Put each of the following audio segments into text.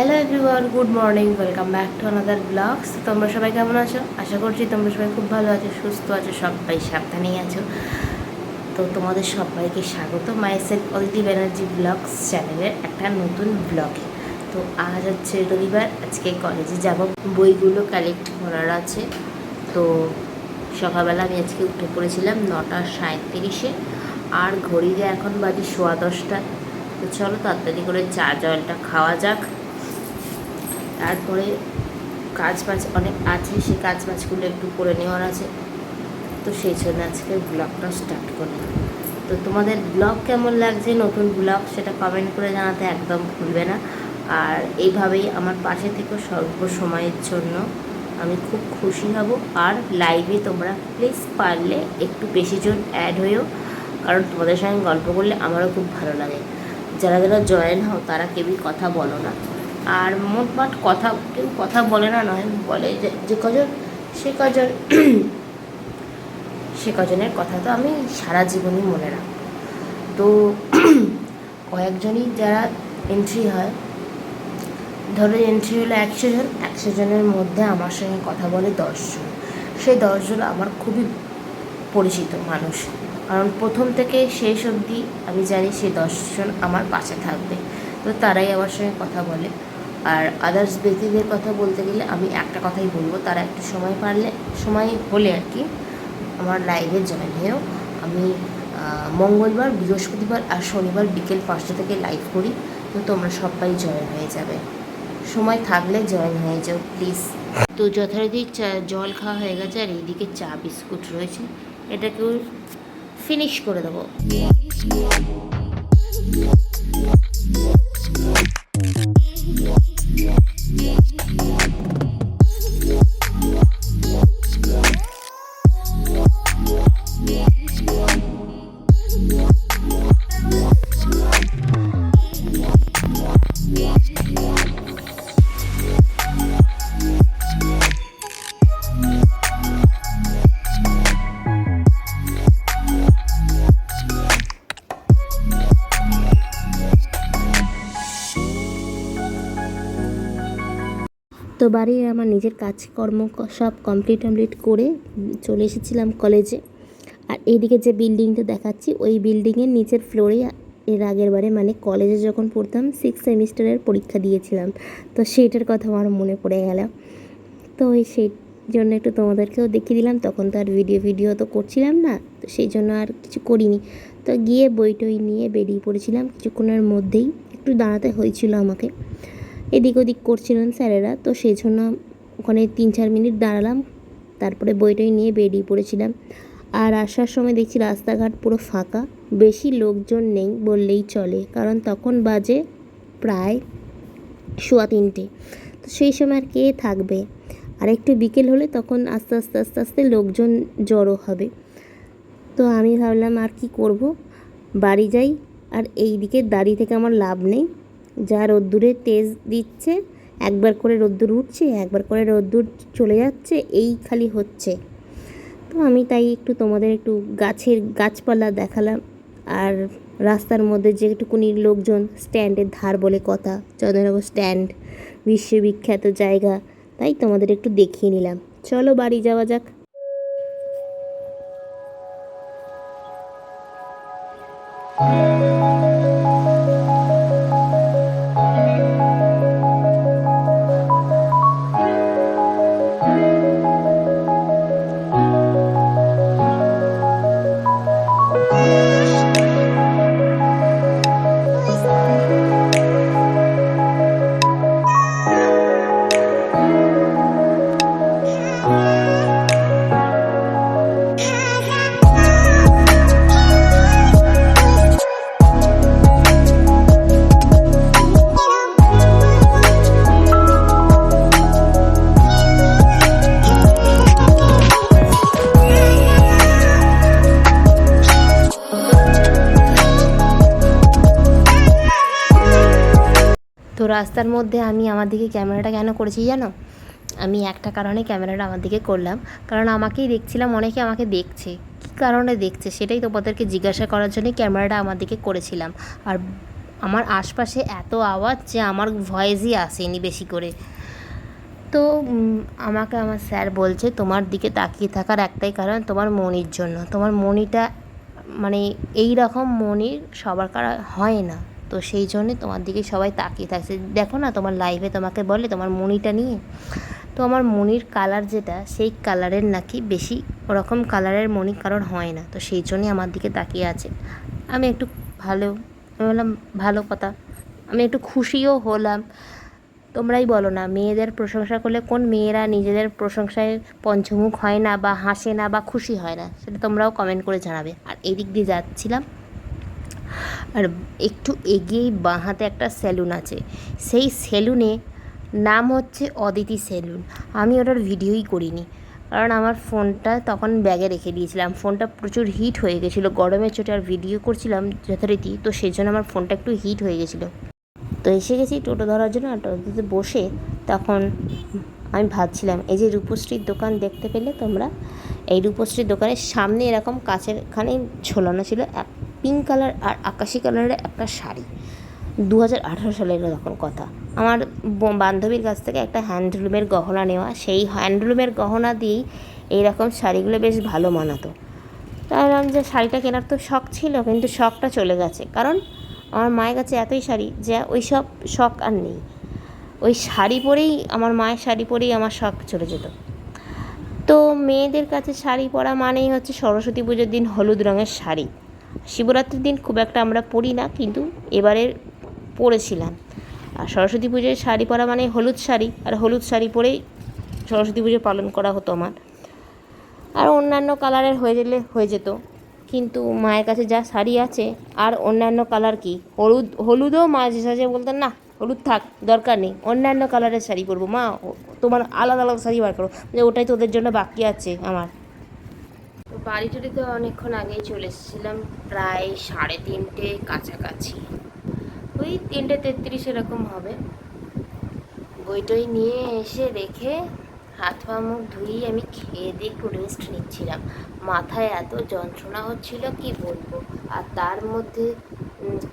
Hello everyone good morning welcome back to another blogs তোমরা সবাই কেমন আছো? আশা করছি তোমরা সবাই খুব ভালো আছো, সুস্থ আছো, সবাই সাবধানেই আছো। তো তোমাদের সবাইকে স্বাগত মাইসেল অদিতি ব্যানার্জি ব্লগস চ্যানেলের একটা নতুন ব্লগে তো আজ হচ্ছে রবিবার, আজকে কলেজে যাব। বইগুলো কালেক্ট করার আছে। তো সকালবেলা আমি আজকে উঠে পড়েছিলাম নটা সাঁত্রিশে আর ঘড়িতে এখন বাজে সোয়া দশটা তো চলো তাড়াতাড়ি করে চা জলটা খাওয়া যাক। তারপরে কাজ বাজ অনেক আছে, সেই কাজ বাজগুলো একটু করে নেওয়ার আছে। তো সেই জন্য আজকে ব্লগটা স্টার্ট করলাম। তো তোমাদের ব্লগ কেমন লাগছে, নতুন ব্লগ সেটা কমেন্ট করে জানাতে একদম ভুলবে না। আর এইভাবেই আমার পাশে থেকে স্বল্প সময়ের জন্য। আমি খুব খুশি হব। আর লাইভে তোমরা প্লিজ পারলে একটু বেশি জন অ্যাড হয়েও, কারণ তোমাদের সঙ্গে গল্প করলে আমারও খুব ভালো লাগে। যারা যারা জয়েন হও, তারা কেউই কথা বলো না। আর মোটমাট কথা, কেউ কথা বলে না, নয়, বলে যে কজন, সে কজন, সে কজনের কথা তো আমি সারা জীবনই মনে রাখব। তো কয়েকজনই যারা এন্ট্রি হয়, ধরো এন্ট্রি হলো একশো জন, একশো জনের মধ্যে আমার সঙ্গে কথা বলে দশজন। সেই দশজন আমার খুবই পরিচিত মানুষ। কারণ প্রথম থেকে শেষ অবধি আমি জানি সেই দশজন আমার পাশে থাকবে। তো তারাই আমার সঙ্গে কথা বলে। আর আদার্স ব্যক্তিদের কথা বলতে গেলে আমি একটা কথাই বলব, তারা একটু সময় পারলে, সময় হলে আর কি আমার লাইভে জয়েন হয়েও আমি মঙ্গলবার, বৃহস্পতিবার আর শনিবার বিকেল পাঁচটা থেকে লাইভ করি, তো তোমরা সবাই জয়েন হয়ে যাবে। সময় থাকলে জয়েন হয়ে যাও প্লিজ তো যথারীতি চা, জল খাওয়া হয়ে গেছে আর এইদিকে চা, বিস্কুট রয়েছে, এটাকেও ফিনিশ করে দেবো। তো বাড়ির আমার নিজের কাজকর্ম সব কমপ্লিট টমপ্লিট করে চলে এসেছিলাম কলেজে আর এইদিকে যে বিল্ডিংটা দেখাচ্ছি, ওই বিল্ডিংয়ের নিচের ফ্লোরে এর আগের বারে মানে কলেজে যখন পড়তাম সিক্স সেমিস্টারের পরীক্ষা দিয়েছিলাম। তো সেইটার কথা আমার মনে পড়ে গেল। তো ওই সেই জন্য একটু তোমাদেরকেও দেখিয়ে দিলাম, তখন তো আর ভিডিও ভিডিও তো করছিলাম না, তো সেই জন্য আর কিছু করিনি। তো গিয়ে বই টই নিয়ে বেরিয়ে পড়েছিলাম, কিছুক্ষণের মধ্যেই, একটু দাঁড়াতে হয়েছিল আমাকে। এদিক ওদিক করছিলেন স্যারেরা, তো সেই জন্য ওখানে তিন চার মিনিট দাঁড়ালাম, তারপরে বইটই নিয়ে বেরিয়ে পড়েছিলাম। আর আসার সময় দেখছি রাস্তাঘাট পুরো ফাঁকা, বেশি লোকজন নেই বললেই চলে, কারণ তখন বাজে প্রায় সোয়া তিনটে। তো সেই সময় আর কে থাকবে? আর একটু বিকেল হলে তখন আস্তে আস্তে আস্তে আস্তে লোকজন জড়ো হবে। তো আমি ভাবলাম আর কি করব? বাড়ি যাই, আর এই দিকে দাঁড়িয়ে থেকে আমার লাভ নেই। যা রোদ্দুরে তেজ দিচ্ছে, একবার করে রোদ্দুর উঠছে, একবার করে রোদ্দুর চলে যাচ্ছে, এই খালি হচ্ছে। তো আমি তাই একটু তোমাদের একটু গাছের গাছপালা দেখালাম, আর রাস্তার মধ্যে যেটুকুনি লোকজন স্ট্যান্ডের ধার বলে কথা, চন্দ্রনগর স্ট্যান্ড বিশ্ববিখ্যাত জায়গা, তাই তোমাদের একটু দেখিয়ে নিলাম। চলো বাড়ি যাওয়া যাক। তো রাস্তার মধ্যে আমি আমার দিকে ক্যামেরাটা কেন করেছি জানো? আমি একটা কারণে ক্যামেরাটা আমার দিকে করলাম। কারণ আমাকেই দেখছিলাম, অনেকে আমাকে দেখছে। কী কারণে দেখছে সেটাই তোমাদেরকে জিজ্ঞাসা করার জন্যই ক্যামেরাটা আমার দিকে করেছিলাম। আর আমার আশপাশে এত আওয়াজ যে আমার ভয়েসই আসেনি বেশি করে। তো আমাকে আমার স্যার বলছে, তোমার দিকে তাকিয়ে থাকার একটাই কারণ তোমার মনির জন্য। তোমার মনিটা মানে এই রকম মনির সবার কারা হয় না। তো সেই জন্যে তোমার দিকে সবাই তাকিয়ে থাকছে। দেখো না, তোমার লাইভে তোমাকে বলে তোমার মনিটা নিয়ে। তো আমার মনির কালার যেটা, সেই কালারের নাকি বেশি ওরকম কালারের মনি কারণ হয় না। তো সেই জন্যই আমার দিকে তাকিয়ে আছে। আমি একটু ভালো, আমি বললাম, ভালো কথা। আমি একটু খুশিও হলাম। তোমরাই বলো না, মেয়েদের প্রশংসা করলে কোন মেয়েরা নিজেদের প্রশংসায় পঞ্চমুখ হয় না বা হাসে না বা খুশি হয় না, সেটা তোমরাও কমেন্ট করে জানাবে। আর এদিক দিয়ে যাচ্ছিলাম আর একটু এগিয়েই বাঁ হাতে একটা সেলুন আছে। সেই সেলুনে নাম হচ্ছে অদিতি সেলুন আমি ওটার ভিডিওই করিনি। কারণ আমার ফোনটা তখন ব্যাগে রেখে দিয়েছিলাম। ফোনটা প্রচুর হিট হয়ে গেছিল। গরমের চোটে আর ভিডিও করছিলাম যথারীতি, তো সেই জন্য আমার ফোনটা একটু হিট হয়ে গেছিল। তো এসে গেছি টোটো ধরার জন্য। আর টোটোতে বসে তখন আমি ভাবছিলাম, এই যে রূপশ্রীর দোকান দেখতে পেলে তোমরা? এই রূপশ্রীর দোকানের সামনে এরকম কাচের খানে ঝোলানো ছিল। এক পিঙ্ক কালার আর আকাশি কালারের একটা শাড়ি। দু হাজার সালের তখন কথা। আমার বান্ধবীর কাছ থেকে একটা হ্যান্ডলুমের গহনা নেওয়া। সেই হ্যান্ডলুমের গহনা দিয়েই এইরকম শাড়িগুলো বেশ ভালো মানাতো। ভাবলাম যে শাড়িটা কেনার তো শখ ছিল, কিন্তু শখটা চলে গেছে। কারণ আমার মায়ের কাছে এতই শাড়ি যে ওই সব শখ আর নেই। ওই শাড়ি পরেই, আমার মায়ের শাড়ি পরেই আমার শখ চলে যেত। তো মেয়েদের কাছে শাড়ি পরা মানেই হচ্ছে সরস্বতী পুজোর দিন হলুদ রঙের শাড়ি। শিবরাত্রির দিন খুব একটা আমরা পরি না, কিন্তু এবারে পরেছিলাম আর সরস্বতী পুজোয় শাড়ি পরা মানে হলুদ শাড়ি, আর হলুদ শাড়ি পরেই সরস্বতী পুজো পালন করা হতো আমার। আর অন্যান্য কালারের হয়ে গেলে হয়ে যেত, কিন্তু মায়ের কাছে যা শাড়ি আছে, আর অন্যান্য কালার কি? হলুদ, হলুদও মাঝে সাঝে বলতেন, না, হলুদ থাক, দরকার নেই। অন্যান্য কালারের শাড়ি পরবো। মা, তোমার আলাদা আলাদা শাড়ি বার করো। যে ওটাই তোদের জন্য বাকি আছে আমার। বাড়ি টুড়িতে অনেকক্ষণ আগেই চলে এসেছিলাম, প্রায় সাড়ে তিনটে কাছাকাছি। ওই তিনটে তেত্রিশ এরকম হবে। বইটই নিয়ে এসে রেখে হাত পা মুখ ধুয়ে আমি খেয়ে দিয়ে একটু রেস্ট নিচ্ছিলাম। মাথায় এত যন্ত্রণা হচ্ছিল, কি বলব? আর তার মধ্যে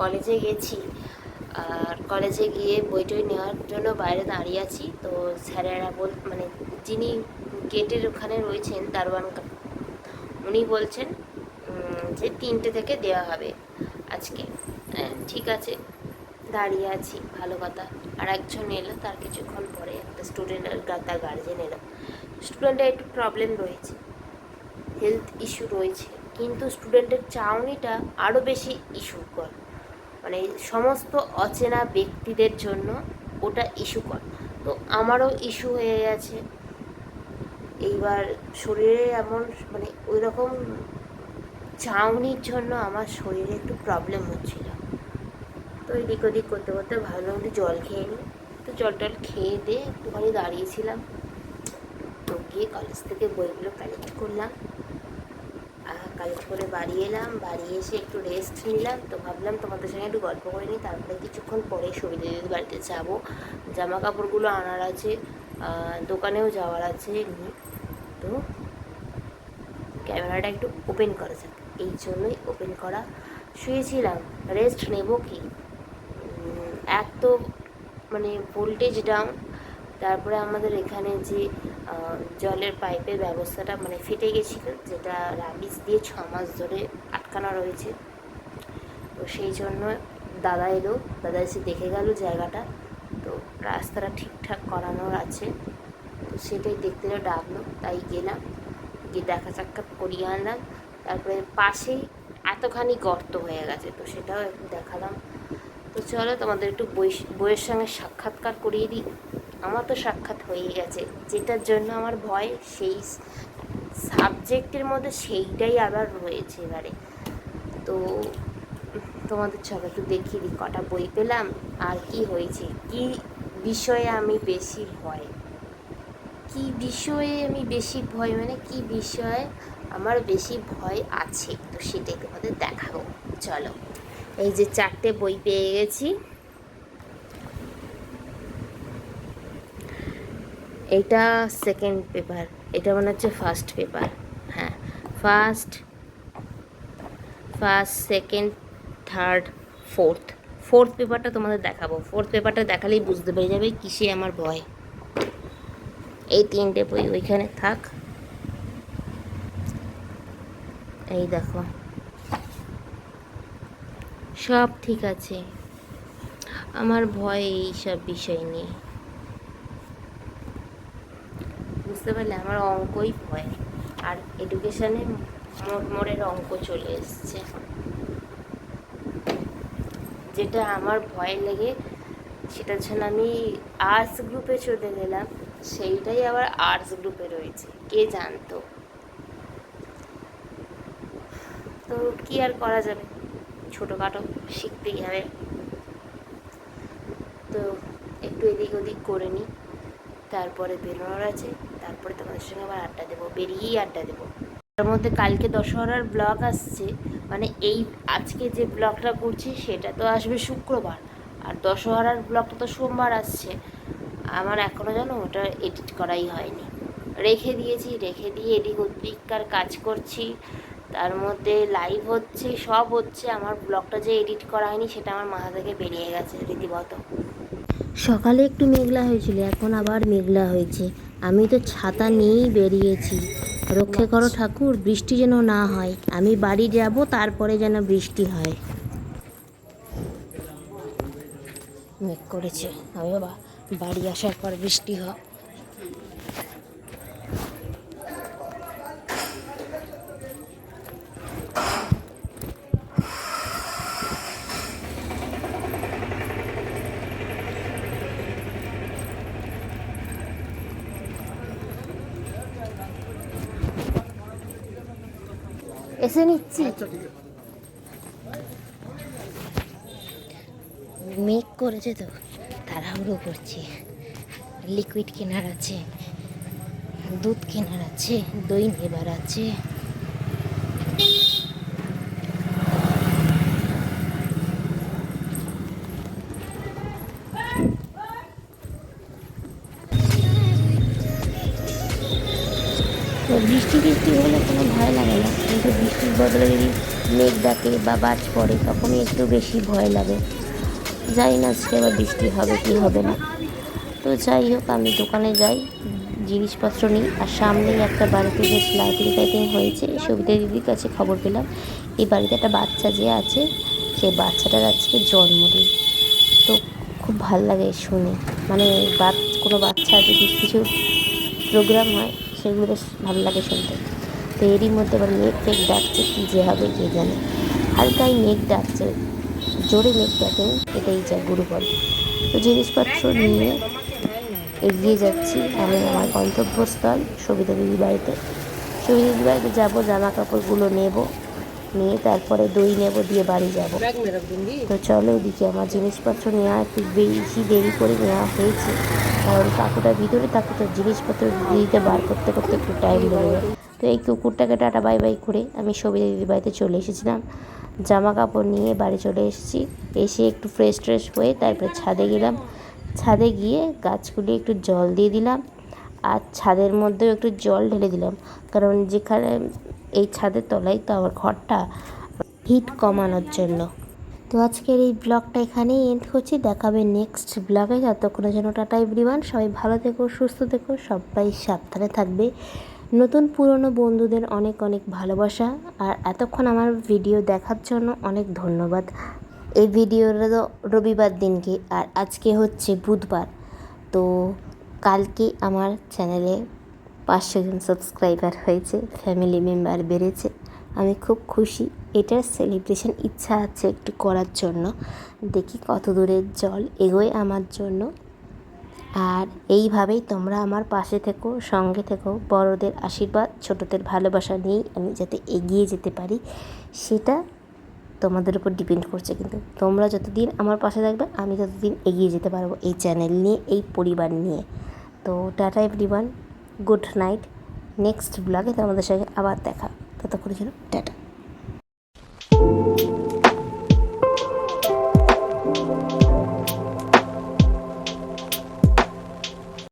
কলেজে গেছি। আর কলেজে গিয়ে বইটই নেওয়ার জন্য বাইরে দাঁড়িয়ে আছি। তো স্যারেরা বল মানে যিনি গেটের ওখানে রয়েছেন, দারোয়ান উনি বলছেন যে তিনটে থেকে দেওয়া হবে আজকে। হ্যাঁ, ঠিক আছে দাঁড়িয়ে আছি ভালো কথা। আর একজন এলো তার কিছুক্ষণ পরে একটা স্টুডেন্ট আর তার গার্জেন এলো। স্টুডেন্টের একটু প্রবলেম রয়েছে হেলথ ইস্যু রয়েছে কিন্তু স্টুডেন্টের চাউনিটা আরও বেশি ইস্যুকর। মানে সমস্ত অচেনা ব্যক্তিদের জন্য ওটা ইস্যুকর। তো আমারও ইস্যু হয়ে গেছে এইবার শরীরে এমন মানে ওই রকম চাউনির জন্য আমার শরীরে একটু প্রবলেম হচ্ছিল। তো এদিক ওদিক করতে করতে ভাবলাম একটু জল খেয়ে নিই। তো জল টল খেয়ে দিয়ে একটুখানি দাঁড়িয়েছিলাম। তো গিয়ে কলেজ থেকে বইগুলো কালেক্ট করলাম। কালেক্ট করে বাড়ি এলাম। বাড়ি এসে একটু রেস্ট নিলাম। তো ভাবলাম তোমাদের সঙ্গে একটু গল্প করে নিই। তারপরে কিছুক্ষণ পরে দিদির বাড়িতে যাব। জামা কাপড়গুলো আনার আছে। দোকানেও যাওয়ার আছে। ক্যামেরাটা একটু ওপেন করা যাক। এই জন্যই ওপেন করা। শুয়েছিলাম রেস্ট নেব কি? উম, এক তো মানে ভোল্টেজ ডাউন তারপরে আমাদের এখানে যে জলের পাইপের ব্যবস্থাটা মানে ফেটে গেছিল যেটা রাবিস দিয়ে ছ মাস ধরে আটকানো রয়েছে। তো সেই জন্য দাদা এলো দাদা এসে দেখে গেল জায়গাটা। তো রাস্তাটা ঠিকঠাক করানোর আছে। তো সেটাই দেখতে ডাকলো তাই গেলাম গিয়ে দেখা সাক্ষাৎ করিয়ে আনলাম। তারপরে পাশেই এতখানি গর্ত হয়ে গেছে, তো সেটাও একটু দেখালাম। তো চলো তোমাদের একটু বই, বইয়ের সঙ্গে সাক্ষাৎকার করিয়ে দিই। আমার তো সাক্ষাৎ হয়ে গেছে। যেটার জন্য আমার ভয়, সেই সাবজেক্টের মধ্যে সেইটাই আবার রয়েছে এবারে। তো তোমাদের চলো একটু দেখিয়ে দিই, কটা বই পেলাম, আর কি হয়েছে, কি বিষয়ে আমি বেশি ভয়। কি বিষয়ে আমি বেশি ভয়? মানে কি বিষয়ে আমার বেশি ভয় আছে? তো সেটাই তোমাদের দেখাবো। চলো, এই যে চারটে বই পেয়ে গেছি। এটা সেকেন্ড পেপার এটা মনে হচ্ছে ফার্স্ট পেপার হ্যাঁ first first second third fourth fourth পেপারটা তোমাদের দেখাবো। ফোর্থ পেপারটা দেখালেই বুঝতে পেরে যাবে কিসে আমার ভয়। এই তিনটে বই ওইখানে থাক। এই দেখো। সব ঠিক আছে। আমার ভয় এইসব বিষয় নিয়ে। বুঝতে পারলে আমার অঙ্কই ভয়। আর এডুকেশনে মোড়ের অঙ্ক চলে এসছে। যেটা আমার ভয় লেগে, সেটার জন্য আমি আর্টস গ্রুপে চলে গেলাম। সেইটাই আবার আর্টস গ্রুপে রয়েছে। কে জানতো? তো কি আর করা যাবে? ছোটোখাটো শিখতেই হবে তো একটু এদিক ওদিক করে নিই। তারপরে বেরোনোর আছে। তারপরে তোমাদের সঙ্গে আবার আড্ডা দেবো। বেরিয়েই আড্ডা দেবো। তার মধ্যে কালকে দশহরার ব্লগ আসছে। মানে এই আজকে যে ব্লগটা করছি, সেটা তো আসবে শুক্রবার। আর দশহরার ব্লগটা তো সোমবার আসছে। আমার এখনও যেন ওটা এডিট করাই হয়নি। রেখে দিয়েছি রেখে দিয়ে এদিক ওদিককার কাজ করছি তার মধ্যে লাইভ হচ্ছে সব হচ্ছে আমার ব্লগটা যে এডিট করা হয়নি সেটা আমার মাথা থেকে বেরিয়ে গেছে রীতিমত। সকালে একটু মেঘলা হয়েছিল এখন আবার মেঘলা হয়েছে। আমি তো ছাতা নিয়েই বেরিয়েছি। রক্ষে করো ঠাকুর বৃষ্টি যেন না হয়। আমি বাড়ি যাব তারপরে যেন বৃষ্টি হয়। মেঘ করেছে। আমি বাবা বাড়ি আসার পর বৃষ্টি হয় এসে নিচ্ছি। মেঘ করেছে তো। তাড়াহুড়ো করছি। লিকুইড কেনার আছে, দুধ কেনার আছে, দই নেবার আছে। তো বৃষ্টি বৃষ্টি হলে কোনো ভয় লাগে না। কিন্তু বৃষ্টির বদলে যদি মেঘ ডাকে বা বাজ পড়ে, তখনই একটু বেশি ভয় লাগে। জানি না, আজকে আবার বৃষ্টি হবে কি হবে না। তো যাই হোক, আমি দোকানে যাই, জিনিসপত্র নিই, আর সামনেই একটা বাড়িতে বেশ লাইটিং টাইটিং হয়েছে সবিতা দিদির কাছে খবর পেলাম, এই বাড়িতে একটা বাচ্চা যে আছে সেই বাচ্চাটার আজকে জন্মদিন। তো খুব ভালো লাগে শুনে মানে কোনো বাচ্চা যদি কিছু প্রোগ্রাম হয়, সেগুলো বেশ ভালো লাগে শুনতে। তো এরই মধ্যে আবার মেঘ ফেক ডাকছে, কী যে হবে কে জানে। হালকাই মেঘ ডাকছে। জোরে মেঘ ডাকে এটাই যা গুরুবল। তো জিনিসপত্র নিয়ে এগিয়ে যাচ্ছি আমি আমার গন্তব্যস্থল সবিতা দিদির বাড়িতে। সবিতা দিদির বাড়িতে যাব জামা কাপড়গুলো নেব নিয়ে তারপরে দই নেব দিয়ে বাড়ি যাব। তো চলো ওদিকে আমার জিনিসপত্র নেওয়া একটু বেশি দেরি করে নেওয়া হয়েছে। কারণ কাকুটা ভিতরে কাকুটার জিনিসপত্র দিতে বার করতে করতে একটু টাইম লেগে যায় তো এই কুকুরটাকে টাটা বাই বাই করে আমি সবিতা দিদির বাড়িতে চলে এসেছিলাম। জামা কাপড় নিয়ে বাড়ি চলে এসেছি। এসে একটু ফ্রেশ ট্রেশ হয়ে তারপরে ছাদে গেলাম। ছাদে গিয়ে গাছগুলি একটু জল দিয়ে দিলাম আর ছাদের মধ্যেও একটু জল ঢেলে দিলাম। কারণ যেখানে এই ছাদের তলায় তো আমার ঘরটা হিট কমানোর জন্য। তো আজকের এই ব্লগটা এখানেই এন্ড করছি। দেখাবে নেক্সট ব্লগে যতক্ষণে যেন টাটা এভরিওয়ান সবাই ভালো থেকো, সুস্থ থেকো, সবাই সাবধানে থাকবে। নতুন পুরনো বন্ধুদের অনেক অনেক ভালোবাসা, আর এতক্ষণ আমার ভিডিও দেখার জন্য অনেক ধন্যবাদ। এই ভিডিওটা তো রবিবার দিনকে আর আজকে হচ্ছে বুধবার। তো কালকে আমার চ্যানেলে পাঁচশো জন সাবস্ক্রাইবার হয়েছে, ফ্যামিলি মেম্বার বেড়েছে। আমি খুব খুশি, এটার সেলিব্রেশন ইচ্ছা আছে একটু করার জন্য। দেখি কত দূরের জল এগোয় আমার জন্য। আর এইভাবেই তোমরা আমার পাশে থেকো, সঙ্গে থেকো। বড়দের আশীর্বাদ, ছোটদের ভালোবাসা নিয়েই আমি যাতে এগিয়ে যেতে পারি, সেটা তোমাদের উপর ডিপেন্ড করছে কিন্তু। তোমরা যতদিন আমার পাশে থাকবে, আমি ততদিন এগিয়ে যেতে পারব এই চ্যানেল নিয়ে, এই পরিবার নিয়ে। তো ta-ta everyone, good night. Next ব্লগে তোমাদের সঙ্গে আবার দেখা। ততক্ষণের জন্য টাটা।